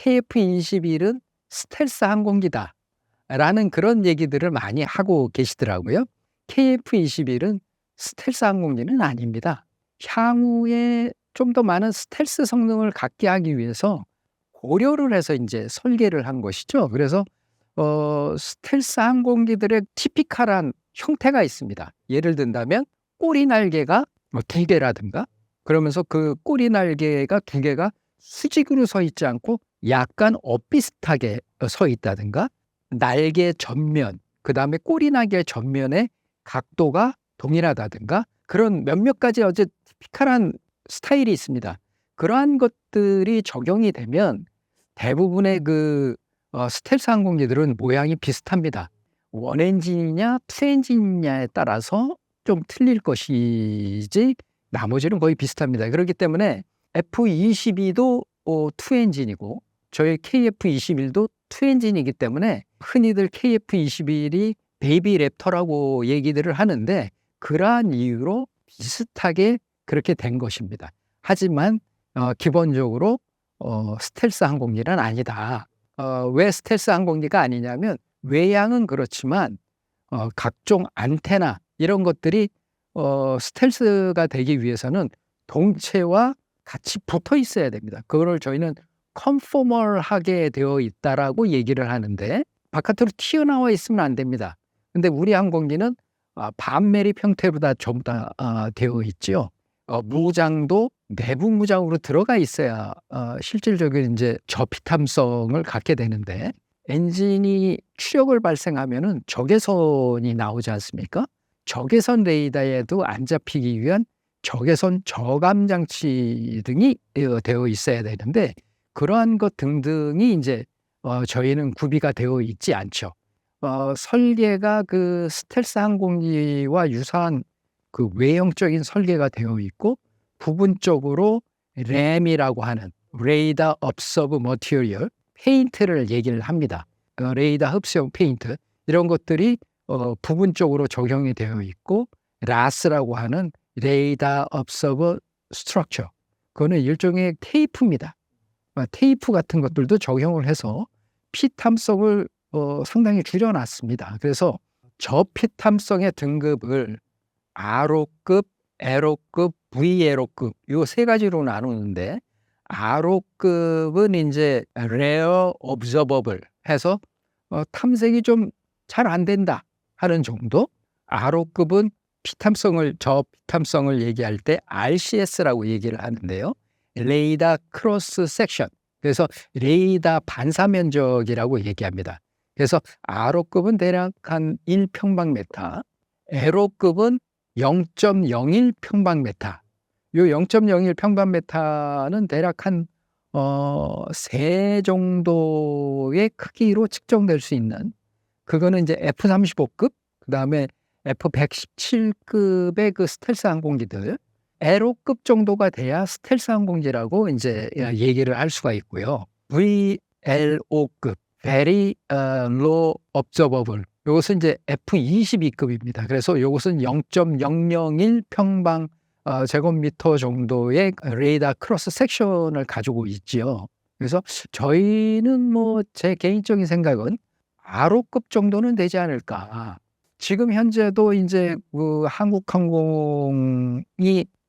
KF-21은 스텔스 항공기다. 라는 그런 얘기들을 많이 하고 계시더라고요. KF-21은 스텔스 항공기는 아닙니다. 향후에 좀 더 많은 스텔스 성능을 갖게 하기 위해서 고려를 해서 이제 설계를 한 것이죠. 그래서 어, 스텔스 항공기들의 티피컬한 형태가 있습니다. 예를 든다면 꼬리 날개가 뭐 두 개라든가 그러면서 그 꼬리 날개가 두 개가 수직으로 서 있지 않고 약간 엇비슷하게 서 있다든가 날개 전면 그 다음에 꼬리 날개 전면의 각도가 동일하다든가 그런 몇몇 가지 어제 티피컬한 스타일이 있습니다. 그러한 것들이 적용이 되면 대부분의 그 어, 스텔스 항공기들은 모양이 비슷합니다. 원 엔진이냐 투 엔진이냐에 따라서 좀 틀릴 것이지 나머지는 거의 비슷합니다. 그렇기 때문에 F22도 어, 투 엔진이고 저희 KF21도 투 엔진이기 때문에 흔히들 KF21이 베이비 랩터라고 얘기들을 하는데 그러한 이유로 비슷하게 그렇게 된 것입니다. 하지만 어, 기본적으로 어, 스텔스 항공기는 아니다. 어, 왜 스텔스 항공기가 아니냐면 외양은 그렇지만 어, 각종 안테나 이런 것들이 어, 스텔스가 되기 위해서는 동체와 같이 붙어 있어야 됩니다. 그거를 저희는 컨포멀하게 되어 있다라고 얘기를 하는데 바깥으로 튀어나와 있으면 안 됩니다. 근데 우리 항공기는 아, 반메리 형태로 다 전부 다 아, 되어 있지요. 어, 무장도 내부 무장으로 들어가 있어야 어, 실질적인 이제 저피탐성을 갖게 되는데 엔진이 추력을 발생하면은 적외선이 나오지 않습니까? 적외선 레이더에도 안 잡히기 위한 적외선 저감 장치 등이 어, 되어 있어야 되는데 그러한 것 등등이 이제 어, 저희는 구비가 되어 있지 않죠. 어, 설계가 그 스텔스 항공기와 유사한 그 외형적인 설계가 되어 있고 부분적으로 램이라고 하는 레이더 업서브 머티리얼 페인트를 얘기를 합니다. 어, 레이더 흡수용 페인트 이런 것들이 어, 부분적으로 적용이 되어 있고 라스라고 하는 레이더 업서브 스트럭처 그거는 일종의 테이프입니다. 어, 테이프 같은 것들도 적용을 해서 피탐성을 어, 상당히 줄여놨습니다. 그래서 저피탐성의 등급을 R호급, L호급, VL호급 요세 가지로 나누는데 R호급은 이제 Rare Observable 해서 어, 탐색이 좀 잘 안 된다 하는 정도. R호급은 피탐성을 저 피탐성을 얘기할 때 RCS라고 얘기를 하는데요. 레이더 크로스 섹션. 그래서 레이더 반사 면적이라고 얘기합니다. 그래서 R호급은 대략 한 1평방메타, L호급은 0.01 평방메타. 요 0.01 평방메타는 대략 한 어, 세 정도의 크기로 측정될 수 있는 그거는 이제 F-35급, 그 다음에 F-117급의 그 스텔스 항공기들, 에로급 정도가 돼야 스텔스 항공기라고 이제 얘기를 할 수가 있고요. VLO급, Very uh, Low Observable. 이것은 이제 F22급입니다. 그래서 이것은 0.001 평방 어, 제곱미터 정도의 레이더 크로스 섹션을 가지고 있지요. 그래서 저희는 뭐 제 개인적인 생각은 R호급 정도는 되지 않을까. 지금 현재도 이제 그 한국항공이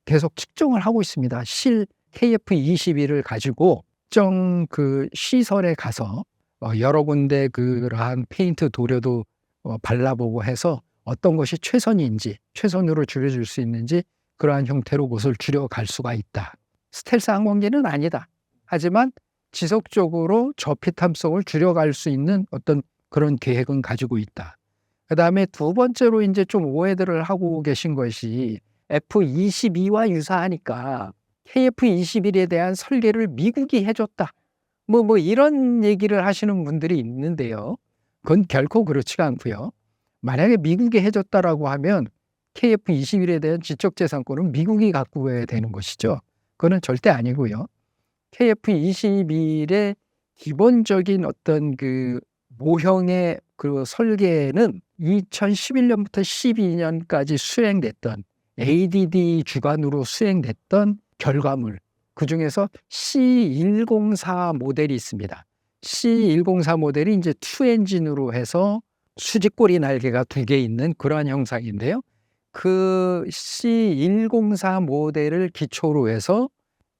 계속 측정을 하고 있습니다. 실 KF-21을 가지고 특정 그 시설에 가서 어, 여러 군데 그러한 페인트 도료도 어, 발라보고 해서 어떤 것이 최선인지 최선으로 줄여줄 수 있는지 그러한 형태로 그것을 줄여갈 수가 있다. 스텔스 항공기는 아니다. 하지만 지속적으로 저피탐성을 줄여갈 수 있는 어떤 그런 계획은 가지고 있다. 그 다음에 두 번째로 이제 좀 오해들을 하고 계신 것이 F-22와 유사하니까 KF-21에 대한 설계를 미국이 해줬다. 뭐, 뭐, 이런 얘기를 하시는 분들이 있는데요. 그건 결코 그렇지가 않고요. 만약에 미국이 해줬다라고 하면 KF-21에 대한 지적재산권은 미국이 갖고 해야 되는 것이죠. 그거는 절대 아니고요. KF-21의 기본적인 어떤 그 모형의 그 설계는 2011년부터 12년까지 수행됐던 ADD 주관으로 수행됐던 결과물 그 중에서 C104 모델이 있습니다. C104 모델이 이제 투 엔진으로 해서 수직꼬리 날개가 두 개 있는 그러한 형상인데요. 그 C104 모델을 기초로 해서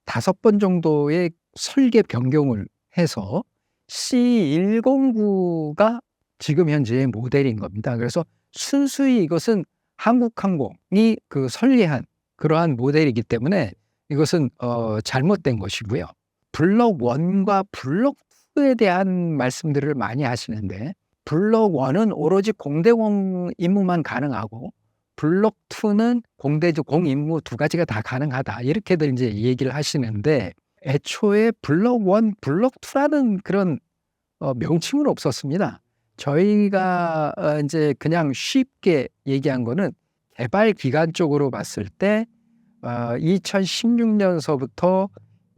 다섯 번 정도의 설계 변경을 해서 C109가 지금 현재의 모델인 겁니다. 그래서 순수히 이것은 한국항공이 그 설계한 그러한 모델이기 때문에 이것은 어 잘못된 것이고요. 블록 1과 블록 2에 대한 말씀들을 많이 하시는데 블록 1은 오로지 공대공 임무만 가능하고 블록 2는 공대주 공임무 두 가지가 다 가능하다. 이렇게들 이제 얘기를 하시는데 애초에 블록 1, 블록 2라는 그런 어 명칭은 없었습니다. 저희가 어 인제 그냥 쉽게 얘기한 거는 개발 기간 쪽으로 봤을 때 어 2016년서부터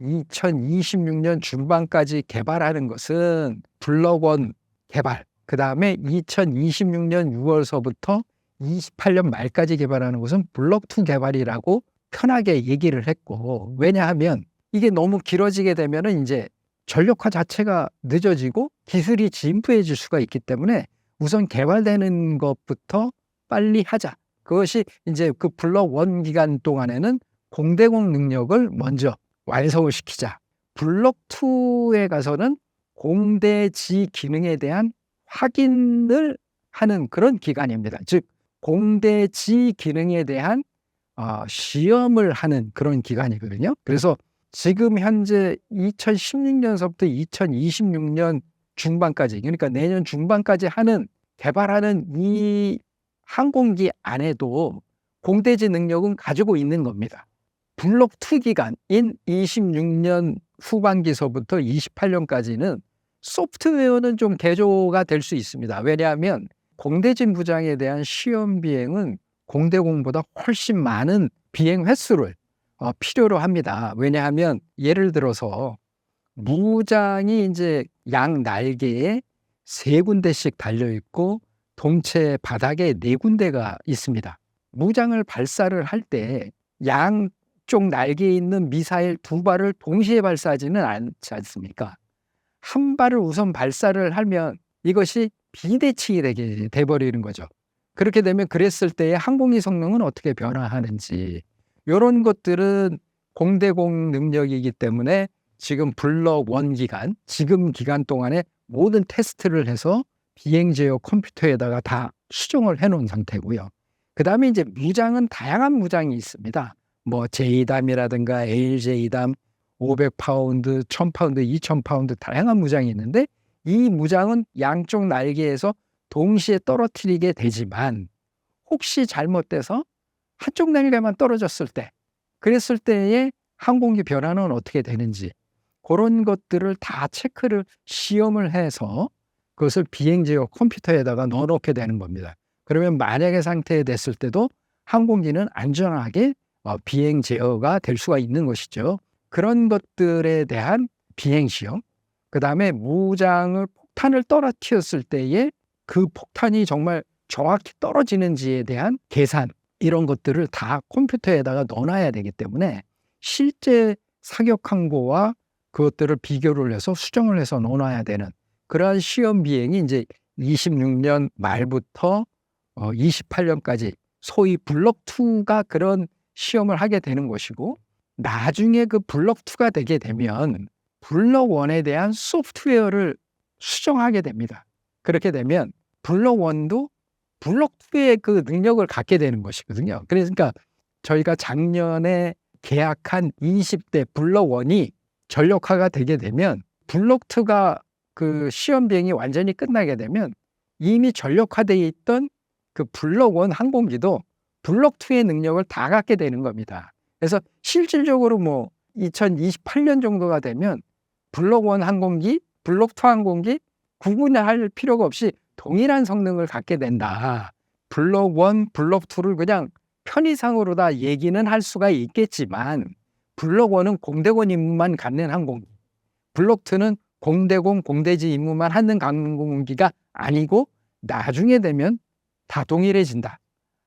2026년 중반까지 개발하는 것은 블록 1 개발, 그다음에 2026년 6월서부터 28년 말까지 개발하는 것은 블록 2 개발이라고 편하게 얘기를 했고 왜냐하면 이게 너무 길어지게 되면은 인제 전력화 자체가 늦어지고 기술이 진부해질 수가 있기 때문에 우선 개발되는 것부터 빨리 하자. 그것이 인제 그 블록 1 기간 동안에는 공대공 능력을 먼저 완성을 시키자. 블록 2에 가서는 공대지 기능에 대한 확인을 하는 그런 기간입니다. 즉 공대지 기능에 대한 어 시험을 하는 그런 기간이거든요. 그래서 지금 현재 2016년서부터 2026년 중반까지 그러니까 내년 중반까지 하는 개발하는 이 항공기 안에도 공대지 능력은 가지고 있는 겁니다. 블록 2 기간인 26년 후반기서부터 28년까지는 소프트웨어는 좀 개조가 될 수 있습니다. 왜냐하면 공대진 부장에 대한 시험 비행은 공대공보다 훨씬 많은 비행 횟수를 어 필요로 합니다. 왜냐하면 예를 들어서 무장이 인제 양 날개에 세 군데씩 달려 있고 동체 바닥에 네 군데가 있습니다. 무장을 발사를 할 때 양쪽 날개에 있는 미사일 두 발을 동시에 발사하지는 않지 않습니까? 한 발을 우선 발사를 하면 이것이 비대칭이 되게 돼 버리는 거죠. 그렇게 되면 그랬을 때의 항공기 성능은 어떻게 변화하는지 요런 것들은 공대공 능력이기 때문에 지금 블록 1 기간, 지금 기간 동안에 모든 테스트를 해서 비행 제어 컴퓨터에다가 다 수정을 해 놓은 상태고요. 그다음에 인제 무장은 다양한 무장이 있습니다. 뭐 JDAM이라든가 ALJDAM 500 파운드, 1000 파운드, 2000 파운드 다양한 무장이 있는데 이 무장은 양쪽 날개에서 동시에 떨어뜨리게 되지만 혹시 잘못돼서 한쪽 날개만 떨어졌을 때 그랬을 때의 항공기 변화는 어떻게 되는지 고런 것들을 다 체크를 시험을 해서 그것을 비행 제어 컴퓨터에다가 넣어 놓게 되는 겁니다. 그러면 만약의 상태에 됐을 때도 항공기는 안전하게 어 비행 제어가 될 수가 있는 것이죠. 그런 것들에 대한 비행 시험, 그 다음에 무장을 폭탄을 떨어뜨렸을 때에 그 폭탄이 정말 정확히 떨어지는지에 대한 계산 이런 것들을 다 컴퓨터에다가 넣어 놔야 되기 때문에 실제 사격 항구와 그것들을 비교를 해서 수정을 해서 넣어 놔야 되는 그러한 시험 비행이 인제 26년 말부터 어 28년까지 소위 블록 2가 그런 시험을 하게 되는 것이고 나중에 그 블록 2가 되게 되면 블록 1에 대한 소프트웨어를 수정하게 됩니다. 그렇게 되면 블록 1도 블록 2의 그 능력을 갖게 되는 것이거든요. 그러니까 저희가 작년에 계약한 20대 블록 1이 전력화가 되게 되면 블록 2가 그 시험 비행이 완전히 끝나게 되면 이미 전력화돼 있던 그 블록 1 항공기도 블록 2의 능력을 다 갖게 되는 겁니다. 그래서 실질적으로 뭐 2028년 정도가 되면 블록 1 항공기, 블록 2 항공기 구분할 필요가 없이 동일한 성능을 갖게 된다. 블록 1, 블록 2를 그냥 편의상으로 다 얘기는 할 수가 있겠지만 블록 1은 공대공 임무만 갖는 항공기, 블록 2는 공대공, 공대지 임무만 하는 항공기가 아니고 나중에 되면 다 동일해진다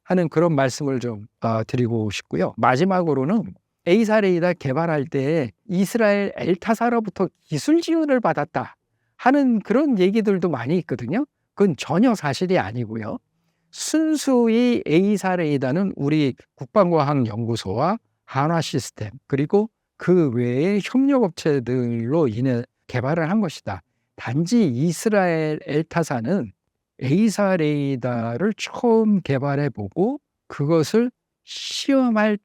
하는 그런 말씀을 좀 어 드리고 싶고요. 마지막으로는 에이사 레이더 개발할 때 이스라엘 엘타사로부터 기술 지원을 받았다 하는 그런 얘기들도 많이 있거든요. 그건 전혀 사실이 아니고요. 순수히 에이사 레이더는 우리 국방과학연구소와 한화 시스템 그리고 그 외의 협력업체들로 인해 개발을 한 것이다. 단지 이스라엘 엘타사는 에이사 레이더를 처음 개발해 보고 그것을 시험할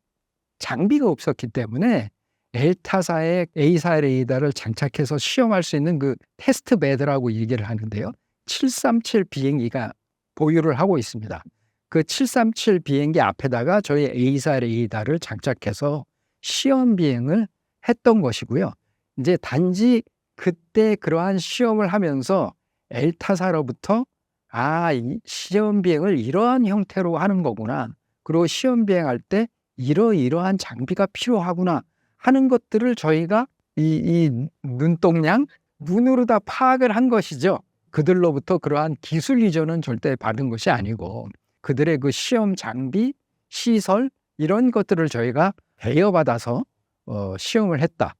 장비가 없었기 때문에 엘타사의 에이사 레이더를 장착해서 시험할 수 있는 그 테스트 베드라고 얘기를 하는데요. 737 비행기가 보유를 하고 있습니다. 그 737 비행기 앞에다가 저희 에이사 레이더를 장착해서 시험 비행을 했던 것이고요. 이제 단지 그때 그러한 시험을 하면서 엘타사로부터 아, 이 시험 비행을 이러한 형태로 하는 거구나. 그리고 시험 비행할 때 이러이러한 장비가 필요하구나 하는 것들을 저희가 이, 이 눈동양 눈으로 다 파악을 한 것이죠. 그들로부터 그러한 기술 이전은 절대 받은 것이 아니고 그들의 그 시험 장비, 시설 이런 것들을 저희가 대여받아서 어, 시험을 했다.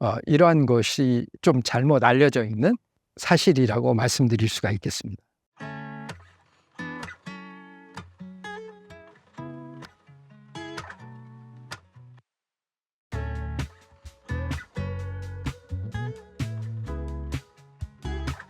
어, 이러한 것이 좀 잘못 알려져 있는 사실이라고 말씀드릴 수가 있겠습니다.